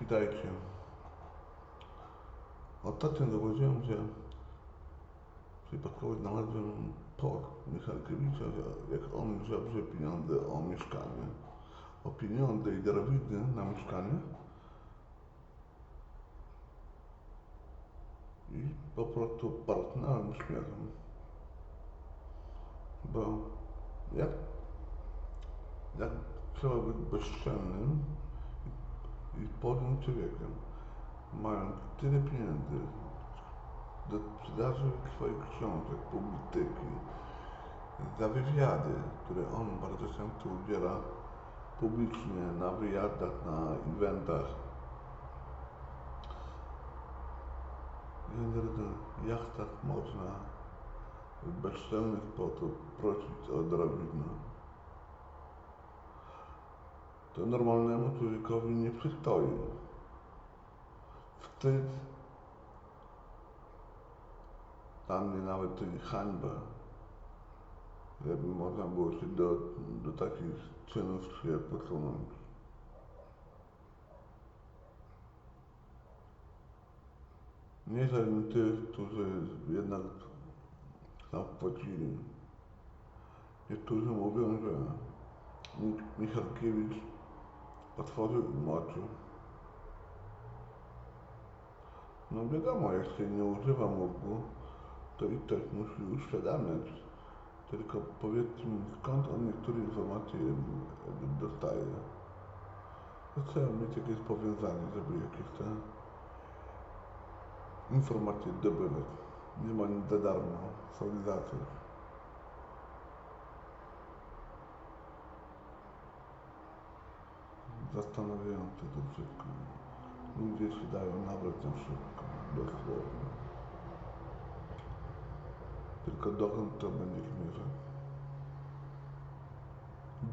Witajcie. Ostatnio zauważyłem, że przypadkowo znalazłem post Michalkiewicza, jak on żebrze pieniądze o mieszkanie, o pieniądze i darowizny na mieszkanie i po prostu partnąłem śmiechem. Bo jak, jak trzeba być bezczelnym i podłym człowiekiem, mając tyle pieniędzy do sprzedaży swoich książek, publicystyki, za wywiady, które on bardzo często udziela publicznie na wyjazdach, na eventach. I jak tak można w bezczelny sposób prosić o darowiznę? To normalnemu człowiekowi nie przystoi. Wstyd, dla mnie nawet to i hańba, żeby można było się do, do takich czynów się posunąć. Nie żałuję tych, którzy jednak tam wpłacili. Niektórzy mówią, że Mi- Michalkiewicz otworzył oczy. No wiadomo, jak się nie używa mózgu, to i tak musi uświadamiać. Tylko powiedzcie mi, skąd on niektóre informacje dostaje. To trzeba mieć jakieś powiązanie, żeby jakieś te informacje zdobywać. Nie ma nic za darmo, są za coś. Zastanawiające to wszystko. Ludzie się dają nabrać na wszystko, dosłownie. Tylko dokąd to będzie zmierzać?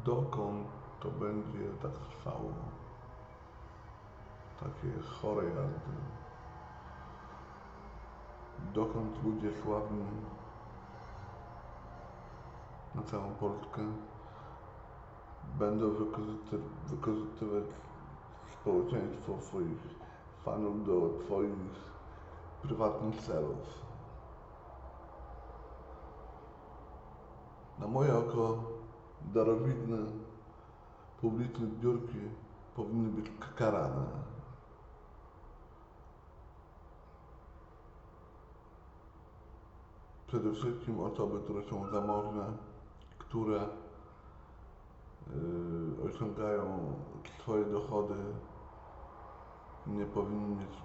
Dokąd to będzie tak trwało? Takie chore jazdy. Dokąd ludzie sławni na całą Polskę będą wykorzystywać, społeczeństwo swoich fanów do swoich prywatnych celów. Na moje oko darowizny publiczne zbiórki powinny być karane. Przede wszystkim osoby, które są zamożne, które osiągają swoje dochody, nie powinny mieć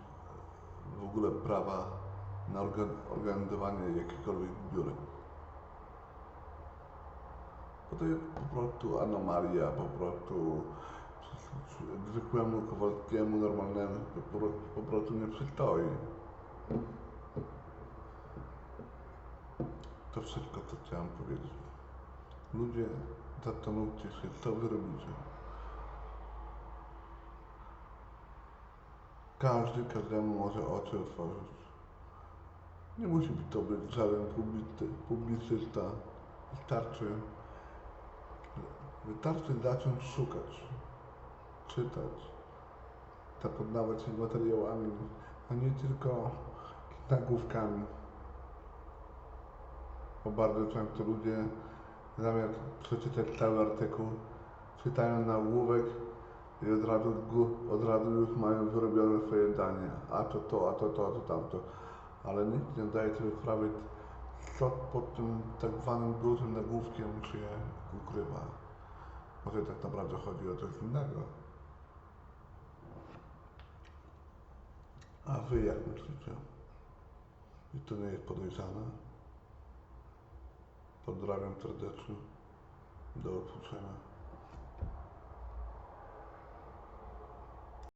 w ogóle prawa na orga- organizowanie jakichkolwiek zbiórek. Bo to jest po prostu anomalia, po prostu zwykłemu Kowalskiemu, normalnemu po, pro- po prostu nie przystoi. To wszystko, co chciałem powiedzieć. Ludzie, zastanówcie się, co wy robicie. Każdy każdemu może oczy otworzyć. Nie musi być to być żaden publicy, publicysta. Wystarczy, wystarczy zacząć szukać, czytać, zapoznawać się materiałami, a nie tylko nagłówkami. Bo bardzo często ludzie zamiast przeczytać cały artykuł, czytają nagłówek i od razu, od razu już mają wyrobione swoje zdanie. A to to, a to to, a to tamto. Ale nikt nie zdaje sobie sprawy, co pod tym tak zwanym dużym nagłówkiem się ukrywa. Może tak naprawdę chodzi o coś innego. A wy jak myślicie? I to nie jest podejrzane? Pozdrawiam serdecznie. Do usłyszenia.